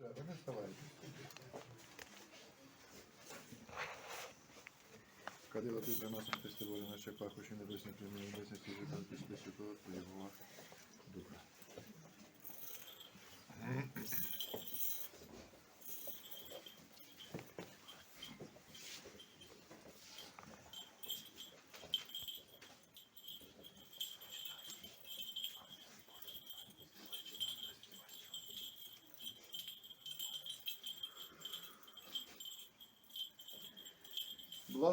Ви не вставайте. Кадила ти для нас фестивалі на чеках, очі небесні прямі, небесні свіжі, там після святого Духа.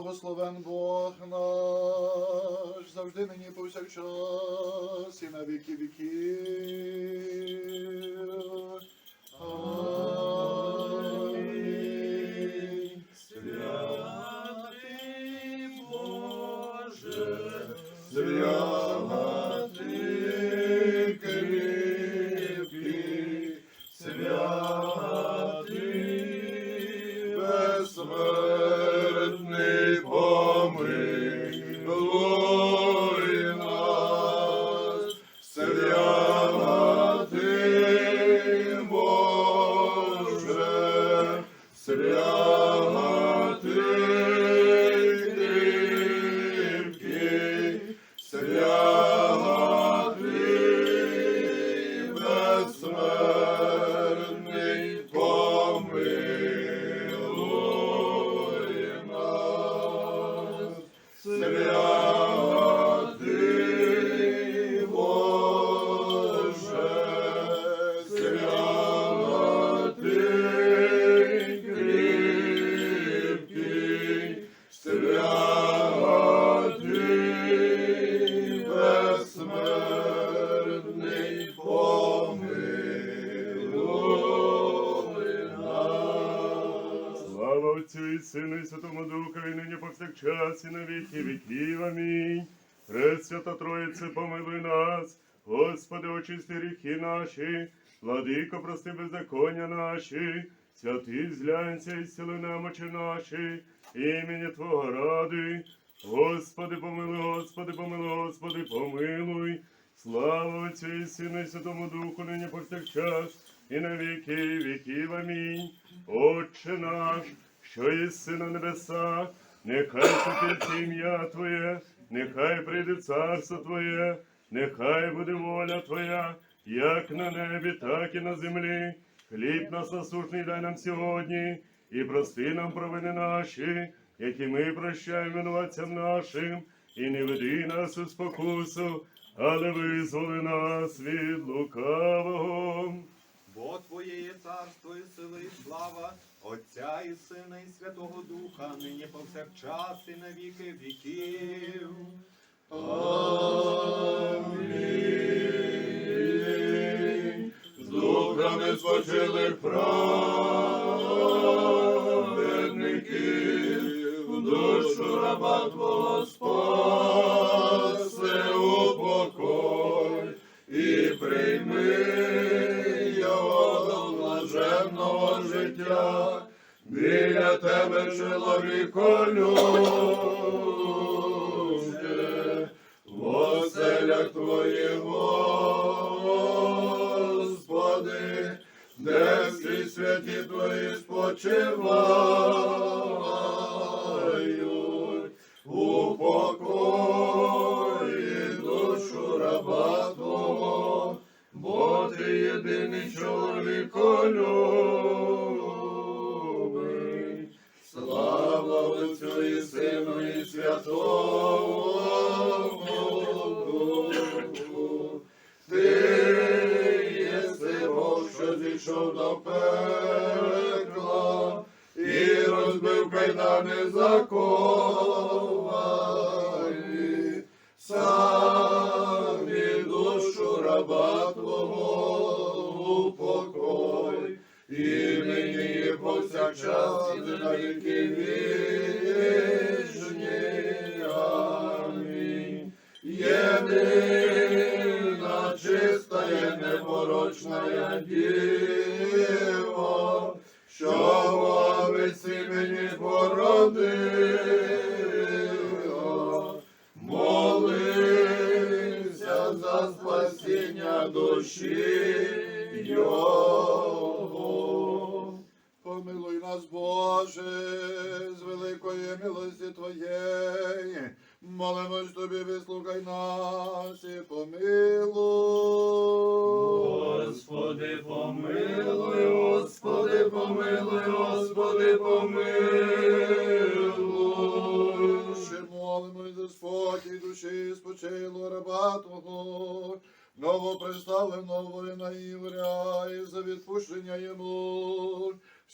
Благословен Бог наш, завжди нині повсякчас і на віки віків. Повсякчас, і на віки віків. Амінь. Пресвята Троїце, помилуй нас, Господи, очисти гріхи наші, владико, прости беззаконня наші, святий зглянься і сили намочі наші, імені Твого ради. Господи, помилуй, Господи, помилуй, Господи, помилуй. Слава Отцю і Сину і Святому Духу, нині повсякчас, і на віки віків. Амінь. Отче наш, що єси на небесах, нехай святиться ім'я Твоє, нехай прийде царство Твоє, нехай буде воля Твоя, як на небі, так і на землі. Хліб нас насушний дай нам сьогодні, і прости нам провини наші, які ми прощаємо винуватцям нашим, і не веди нас у спокусу, але визволи нас від лукавого. Бо Твоє є царство і сили, і слава, Отця і Сина, і Святого Духа, нині повсякчас і на віки віків. Амінь. З духами праведники, праведників, душу раба Твого що зійшов до пекла і розбив кайдани заковані. Твоєї. Молимось тобі, вислухай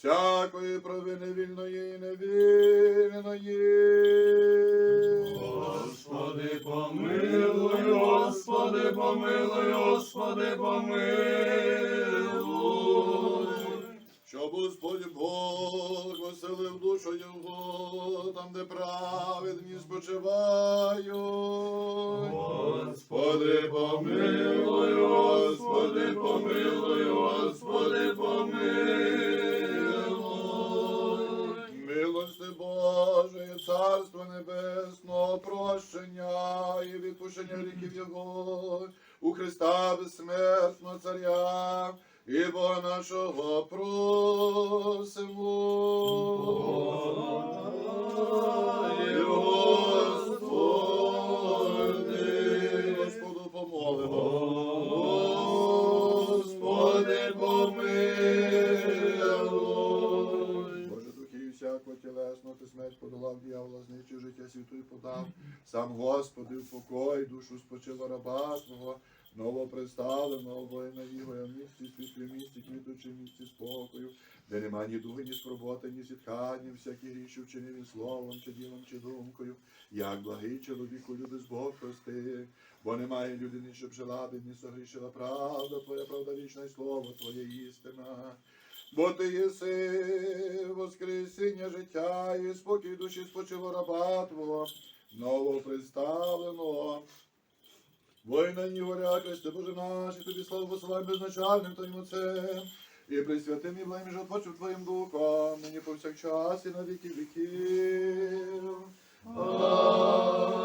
всякої провини вільної і невільної. Господи, помилуй, Господи, помилуй, Господи, помилуй. Щоб Господь Бог оселив душу його, там, де праведні спочивають. Господи, помилуй, Господи, помилуй, Господи, прощення і відпущення гріхів Його, у Христа безсмертного Царя, і Бога нашого просимо. Ой, смерть подолав дьявола, знищив життя світу і подав. Сам Господи, упокой, душу спочила раба Твого, новоприставленого воїна Ігоря, в місті світлі, місті квітучі, місті спокою, де нема ні дуги, ні скорботи, ні зітхання, всякі гріші вчинені словом, чи ділом, чи думкою. Як благий чоловіку любиш Бог прости, бо немає людини, щоб жила би, ні согрішила правда, Твоя правда вічна, і слово Твоє істина. Бо ти єси воскресіння життя і спокій душі спочило раба Твого, новоприставленого. Воїна Ігоря, Христе Боже наш, і тобі славу посилаємо безначальним Твоїм Отцем, і присвятим і благим же Твоїм Духом, нині повсякчас і на віки віків. Амінь.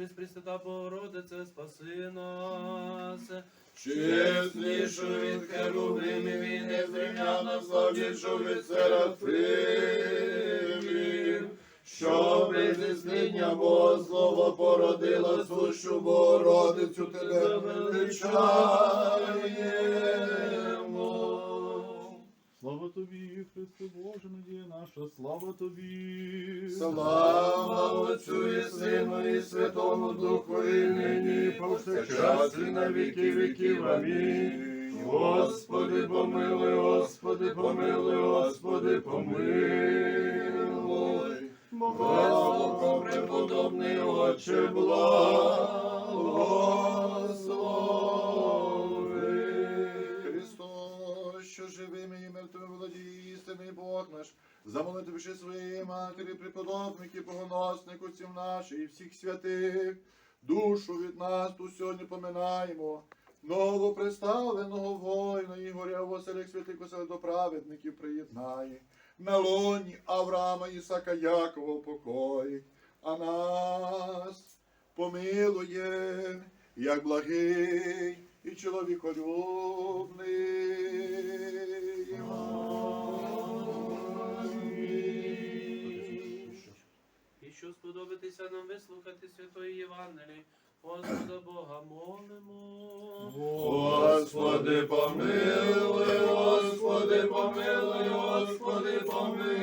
Премудрість Пресвята Богородице, спаси нас. Чеснішу від херувимів і незрівняно славнішу від серафимів, що без існення Бога слово породила сущу Богородицю тебе величаємо. Тобі, Христе Боже, надія наша, слава тобі. Слава Отцю і Сину і Святому Духу, і нині, повсякчас, і на віки віків. Амінь. Господи, помилуй, Господи, помилуй, Господи, помилуй. Богом преподобний Отче, благослови. І істинний Бог наш, замолити душі своєї матері, преподобники, богоносник, отців наших і всіх святих, душу від нас ту сьогодні поминаємо. Новоприставленого воїна Ігоря Василих святих осель до праведників приєднає. На лоні Авраама Ісака Якова покоїть, а нас помилує, як благий і чоловіколюбний. І сподобатися нам вислухати Святої Євангелії, Господа Бога молимо. Господи, помилуй, Господи, помилуй, Господи, помилуй.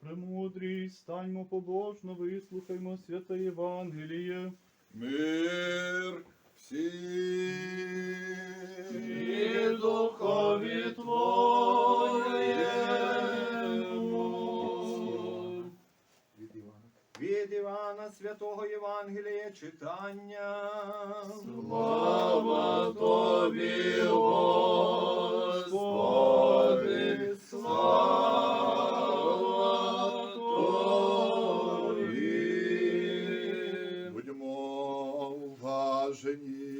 Премудрість, станьмо побожно, вислухаймо святе Євангеліє. Мир І всім. духові Святого Євангелія читання. Слава Тобі, Господи, слава Тобі. Будьмо уважені.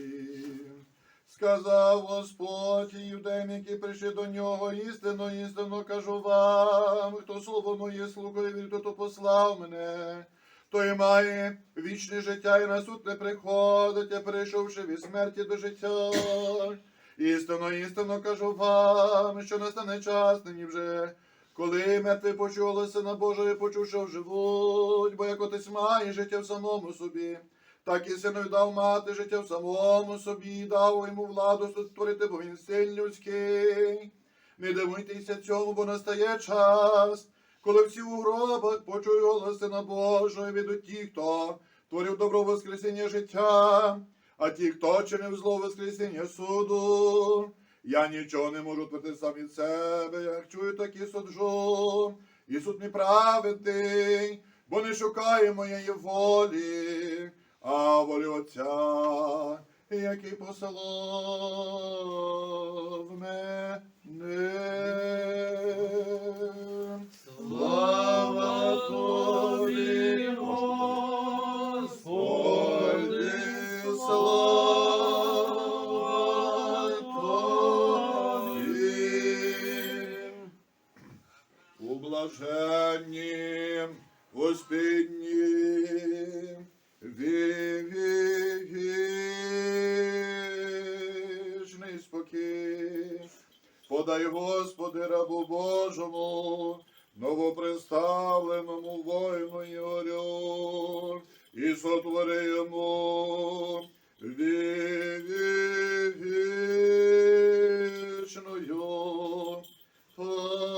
Сказав Господь юдеям, які прийшли до нього, істинно, істинно кажу вам, хто слово моє слухає, то послав мене. Той має вічне життя і на суд не приходить, а прийшовши від смерті до життя. Істинно, істинно кажу вам, що настане час нині вже, коли мертві почули Сина Божого, почувши живуть, бо як отець має життя в самому собі, так і синові дав мати життя в самому собі, дав йому владу створити, бо він син людський. Не дивуйтеся цьому, бо настає час, коли всі у гробах почують голос Сина Божого, відуть ті, хто творив добро Воскресіння життя, а ті, хто чинив зло Воскресіння суду. Я нічого не можу творити сам від себе, як чую, так і суджу. І суд неправедний, бо не шукає моєї волі, а волі Отця, який послав мене. Слава Тобі. У блаженні Господні вічний спокій. Подай, Господи, рабу Божому, новоприставленому воїну Ігорю, і сотвори йому вічною пам'ять.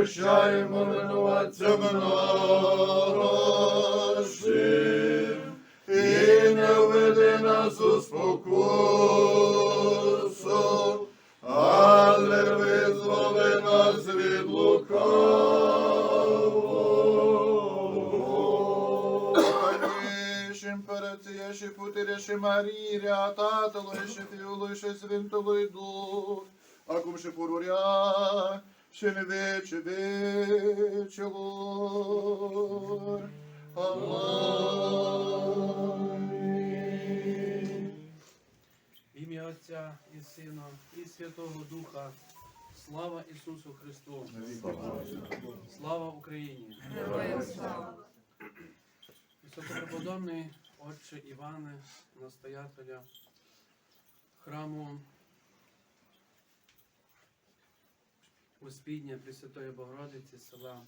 Прощаємо винуватцям нашим. І не введи нас у спокусу, але визволи нас від лукавого. Нищим перецієші путиряши Маріря, татало ще фіолу, ще дух, а кум ще поруря, ще не вече вечело. Амінь. Ім'я Отця і Сина, і Святого Духа. Слава Ісусу Христу! Слава Україні! Високопреподобний Отче Іване, настоятеля храму Успідня Пресвятої Богородиці села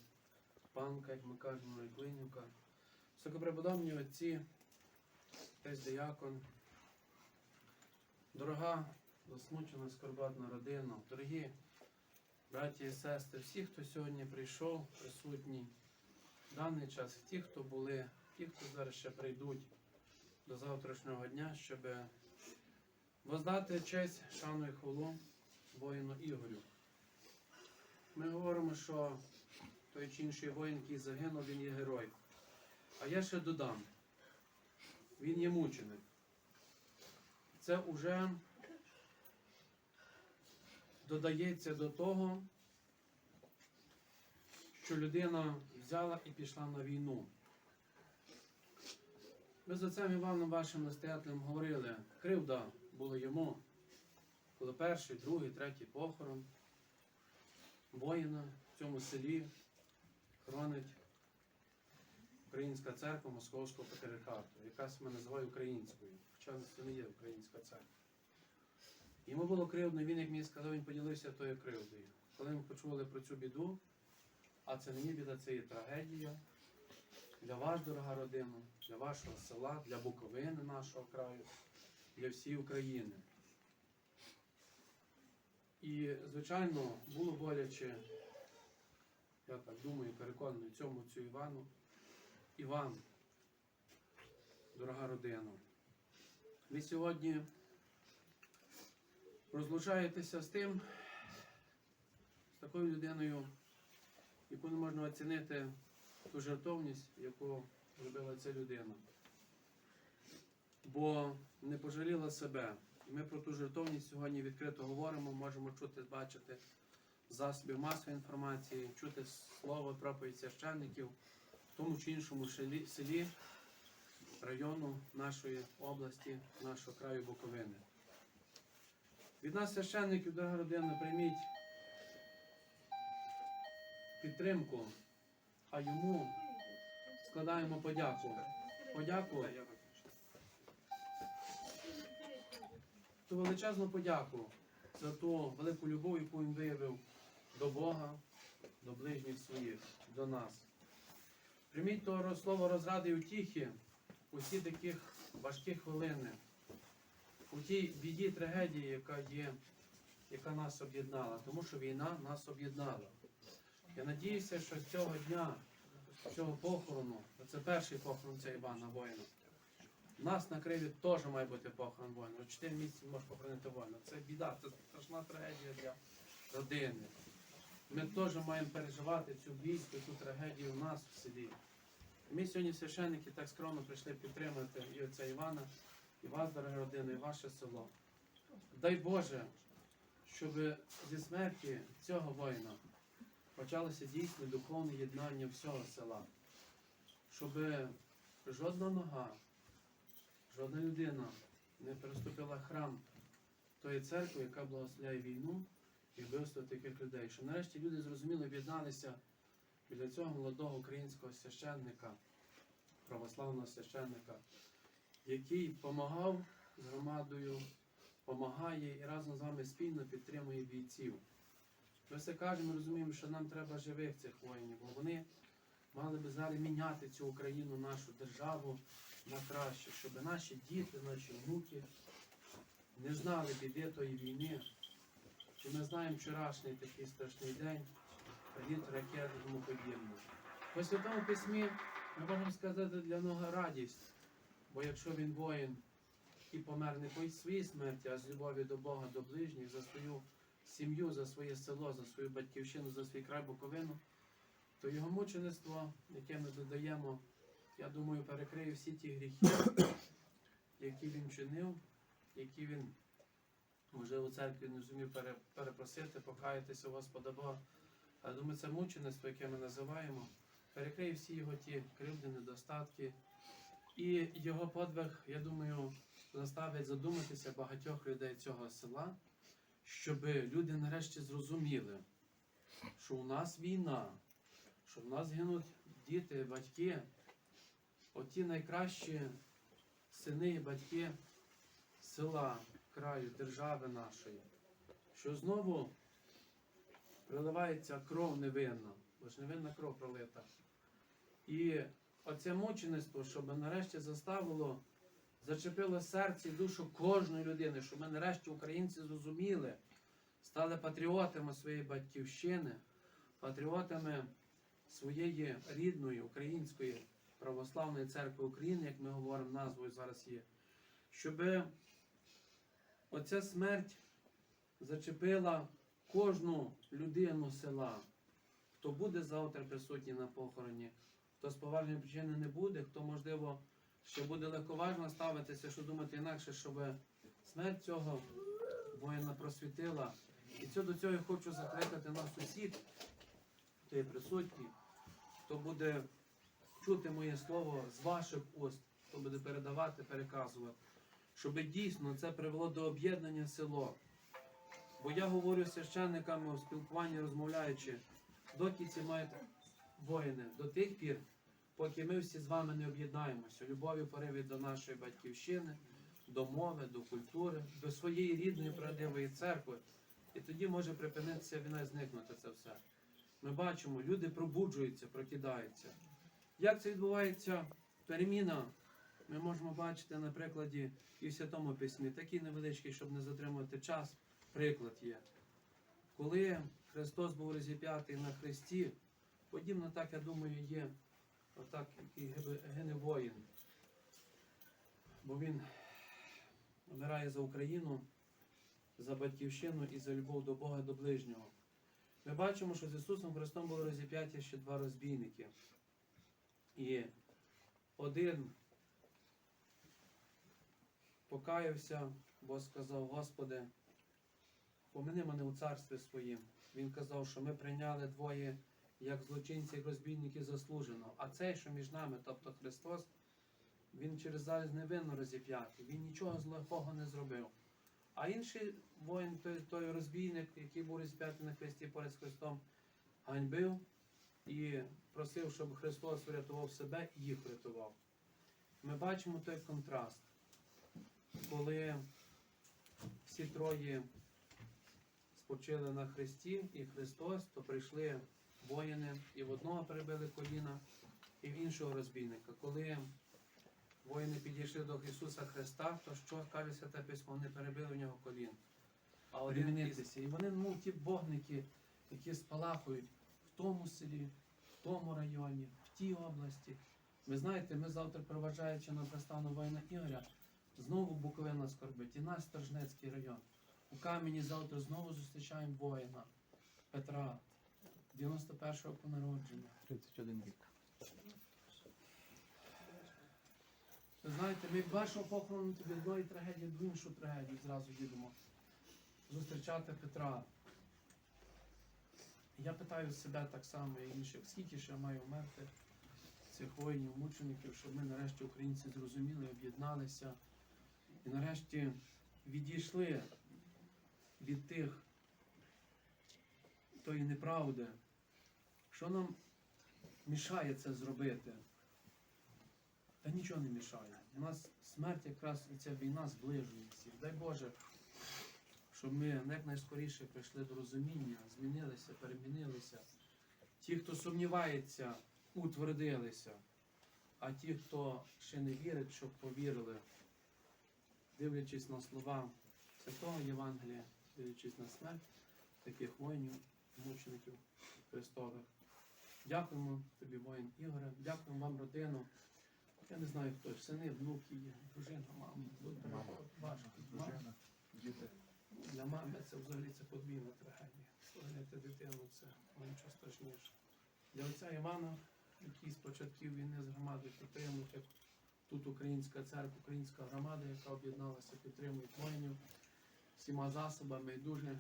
Панка, як ми кажемо, Клинівка. Високопреподобні отці, тесть диякон, дорога, засмучена, скорботна родина, дорогі браті і сестри, всі, хто сьогодні прийшов, присутні в даний час, ті, хто були, ті, хто зараз ще прийдуть до завтрашнього дня, щоб воздати честь, шану і хвалу воїну Ігорю. Ми говоримо, що той чи інший воїн, який загинув, він є герой. А я ще додам, він є мученик. Це вже додається до того, що людина взяла і пішла на війну. Ми з отцем Іваном вашим настоятелем говорили, кривда була йому, коли перший, другий, третій похорон воїна в цьому селі хоронить Українська церква Московського патріархату, яка себе називає українською, хоча це не є українська церква. Йому було кривдно, він, як мені сказав, він поділився тою кривдою. Коли ми почули про цю біду, а це не є біда, це є трагедія для вас, дорога родина, для вашого села, для Буковини нашого краю, для всієї України. І, звичайно, було боляче, я так думаю, переконаний цьому цю Івану. Іван, дорога родина, ви сьогодні розлучаєтеся з тим, з такою людиною, яку не можна оцінити ту жертовність, яку зробила ця людина. Бо не пожаліла себе. І ми про ту жертовність сьогодні відкрито говоримо, можемо чути, бачити з засобів масової інформації, чути слово проповідь священників в тому чи іншому селі, селі району нашої області, нашого краю Буковини. Від нас, священників, дорога родина, прийміть підтримку, а йому складаємо подяку. Подяку, ту величезну подяку за ту велику любов, яку він виявив до Бога, до ближніх своїх, до нас. Прийміть того слово розради і утіхи у ці таких важкі хвилини, у тій біді трагедії, яка є, яка нас об'єднала, тому що війна нас об'єднала. Я надіюся, що з цього дня, з цього похорону, це перший похорон ця Івана воїна. Нас на Криві теж має бути похорон воїна. У 4 місяці може похоронити воїна. Це біда, це страшна трагедія для родини. Ми теж маємо переживати цю бійську, цю трагедію у нас в селі. Ми сьогодні священники так скромно прийшли підтримати і отця Івана, і вас, дорога родина, і ваше село. Дай Боже, щоб зі смерті цього воїна почалося дійсне духовне єднання всього села. Щоб жодна нога, жодна людина не переступила храм тої церкви, яка благословляє війну і вбивство таких людей. Що нарешті люди зрозуміли, об'єдналися біля цього молодого українського священника, православного священника, який допомагав з громадою, допомагає і разом з вами спільно підтримує бійців. Ми все кажемо, розуміємо, що нам треба живих цих воїнів, бо вони мали би зараз міняти цю Україну, нашу державу на краще, щоб наші діти, наші внуки не знали біди тої війни. Чи ми знаємо вчорашній такий страшний день, літ ракет і тому подібне. По Святому Письмі ми можемо сказати для нього радість, бо якщо він воїн і помер не по своїй смерті, а з любові до Бога, до ближніх, за свою сім'ю, за своє село, за свою батьківщину, за свій край Буковину, то його мучеництво, яке ми додаємо, я думаю, перекриє всі ті гріхи, які він чинив, які він можливо, у церкві не зумів перепросити, покаятися у Господа Бога. Але думаю, це мучеництво, яке ми називаємо, перекриє всі його ті кривди, недостатки. І його подвиг, я думаю, заставить задуматися багатьох людей цього села, щоб люди нарешті зрозуміли, що у нас війна, що в нас гинуть діти, батьки, оті найкращі сини і батьки села, краю, держави нашої, що знову приливається кров невинна, бо ж невинна кров пролита. І оце мучеництво, щоб нарешті заставило, зачепило серце і душу кожної людини, щоб ми нарешті українці зрозуміли, стали патріотами своєї батьківщини, патріотами своєї рідної української православної церкви України, як ми говоримо, назвою зараз є, щоби оця смерть зачепила кожну людину села, хто буде завтра присутній на похороні, хто з поважної причини не буде, хто, можливо, що буде легковажно ставитися, що думати інакше, щоб смерть цього воїна просвітила. І це до цього я хочу закликати нас усіх, хто є присутній, хто буде чути моє слово з ваших уст, хто буде передавати, переказувати, щоб дійсно це привело до об'єднання село. Бо я говорю з священниками у спілкуванні, розмовляючи, доки ці мають воїни, до тих пір, поки ми всі з вами не об'єднаємося, любові пориві до нашої батьківщини, до мови, до культури, до своєї рідної правдивої церкви. І тоді може припинитися війна і зникнути це все. Ми бачимо, люди пробуджуються, прокидаються. Як це відбувається переміна? Ми можемо бачити на прикладі і в Святому Письмі, такий невеличкий, щоб не затримувати час, приклад є. Коли Христос був розіп'ятий на хресті, подібно так, я думаю, є отак, який гине воїн. Бо він вмирає за Україну, за батьківщину і за любов до Бога, до ближнього. Ми бачимо, що з Ісусом Христом були розіп'яті ще два розбійники. І один покаявся, бо сказав, Господи, помини мене у царстві своїм. Він казав, що ми прийняли двоє як злочинці, як розбійники заслужено. А цей, що між нами, тобто Христос, він через зараз невинно розіп'ятий, він нічого злого не зробив. А інший воїн, той, той розбійник, який був розіп'ятий на хресті поряд з Христом, ганьбив і просив, щоб Христос врятував себе і їх врятував. Ми бачимо той контраст, коли всі троє спочили на хресті, і Христос, то прийшли воїни, і в одного перебили коліна, і в іншого розбійника. Коли воїни підійшли до Ісуса Христа, то що каже Святе Письмо, вони перебили в нього колін. А один із... І вони, ну, ті вогники, які спалахують в тому селі, в тому районі, в тій області. Ви знаєте, ми завтра, проважаючи на приставну воїна Ігоря, знову Буковина скорбить, і наш Сторжнецький район. У Камені завтра знову зустрічаємо воїна Петра, 91-го року народження. 31 рік. Ви знаєте, ми вашого похорону від одної трагедії до іншої трагедії зразу їдемо зустрічати Петра. Я питаю себе так само і інших, скільки ще маю вмерти цих воїнів, мучеників, щоб ми нарешті українці зрозуміли, об'єдналися і нарешті відійшли від тих тої неправди. Що нам мішає це зробити? Та нічого не мішає. У нас смерть якраз і ця війна зближує всіх. Дай Боже, щоб ми якнайскоріше прийшли до розуміння, змінилися, перемінилися. Ті, хто сумнівається, утвердилися. А ті, хто ще не вірить, щоб повірили, дивлячись на слова Святого Євангелія, дивлячись на смерть таких воїнів, мучеників Христових. Дякуємо тобі, воїн Ігоре, дякуємо вам, родину. Я не знаю хто, сини, внуки є, дружина, мама. Мама. важко. Дружина, діти. Для мами це взагалі це подвійна трагедія. Створити дитину це нічого страшніше. Для отця Івана, який з початків війни з громадою підтримує, як тут українська церква, українська громада, яка об'єдналася, підтримує воїнів всіма засобами і дуже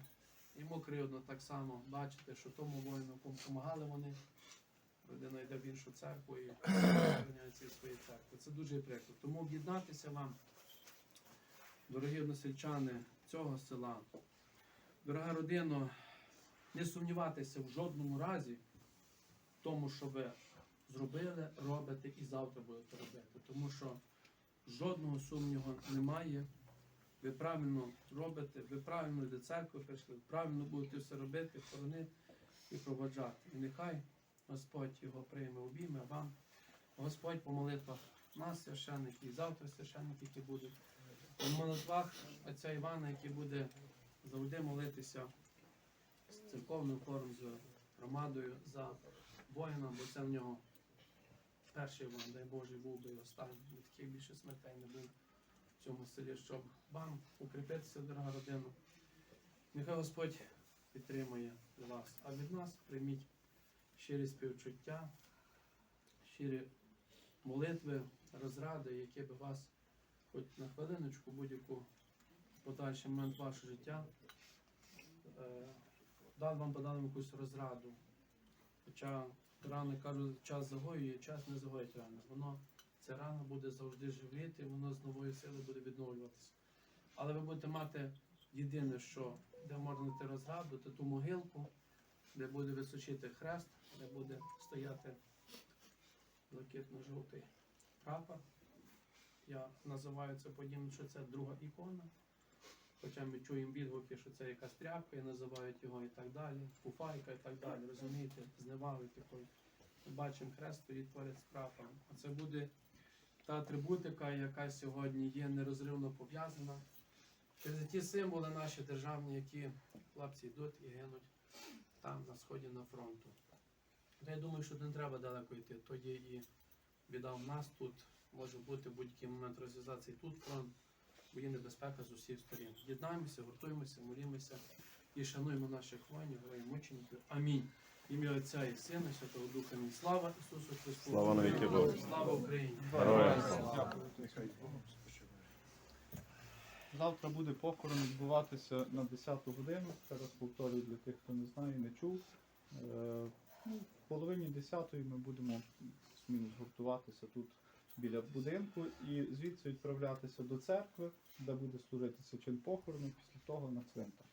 йому кривдно так само бачити, що тому воїну допомагали вони. Родина йде в іншу церкву і зверняється із своєї церкви. Це дуже прикро. Тому об'єднатися вам, дорогі односельчани цього села, дорога родина, не сумніватися в жодному разі в тому, що ви зробили, робите і завтра будете робити. Тому що жодного сумніву немає. Ви правильно робите, ви правильно до церкви прийшли, правильно будете все робити, хорони і проводжати. І нехай Господь його прийме обійме вам. Господь по молитвах нас, священники, і завтра священники, які будуть. По молитвах отця Івана, який буде завжди молитися з церковним хором, з громадою за воїна, бо це в нього перший Іван, дай Боже, був би останній. Таких більше смертей не було в цьому селі, щоб вам укріпитися, дорога родина. Нехай Господь підтримує вас, а від нас прийміть щирі співчуття, щирі молитви, розради, які би вас хоч на хвилиночку, будь-яку подальший момент вашого життя е, дав вам подали якусь розраду. Хоча рани кажуть, час загоює, час не загоїть рани. Воно ця рана буде завжди живліти, воно з нової сили буде відновлюватися. Але ви будете мати єдине, що де можна знайти розраду, це ту могилку, де буде височити хрест, де буде стояти блакитно-жовтий прапор. Я називаю це подібно, що це друга ікона. Хоча ми чуємо відгуки, що це якась тряпка, і називають його і так далі, куфайка і так далі, розумієте, зневаги такої. Ми бачимо хрест стоїть поряд з прапором. А це буде та атрибутика, яка сьогодні є нерозривно пов'язана. Через ті символи наші державні, які хлопці йдуть і гинуть там, на сході на фронту. Я думаю, що не треба далеко йти. То є і біда в нас тут. Може бути будь-який момент розв'язатися тут фронт, бо є небезпека з усіх сторін. Єднаємося, гуртуємося, молімося і шануємо наших воїнів, воїн мучеників. Амінь. Ім'я Отця і Сина, Святого Духа. Амінь. Слава Ісусу Христу! Слава навіки Богу. Слава Україні! Героям Завтра буде похорон відбуватися на 10 годину. Ще раз повторюю для тих, хто не знає, не чув. Е, ну, в половині 10 ми будемо плюс-мінус гуртуватися тут біля будинку і звідси відправлятися до церкви, де буде служитися чин похорону, після того на цвинтар.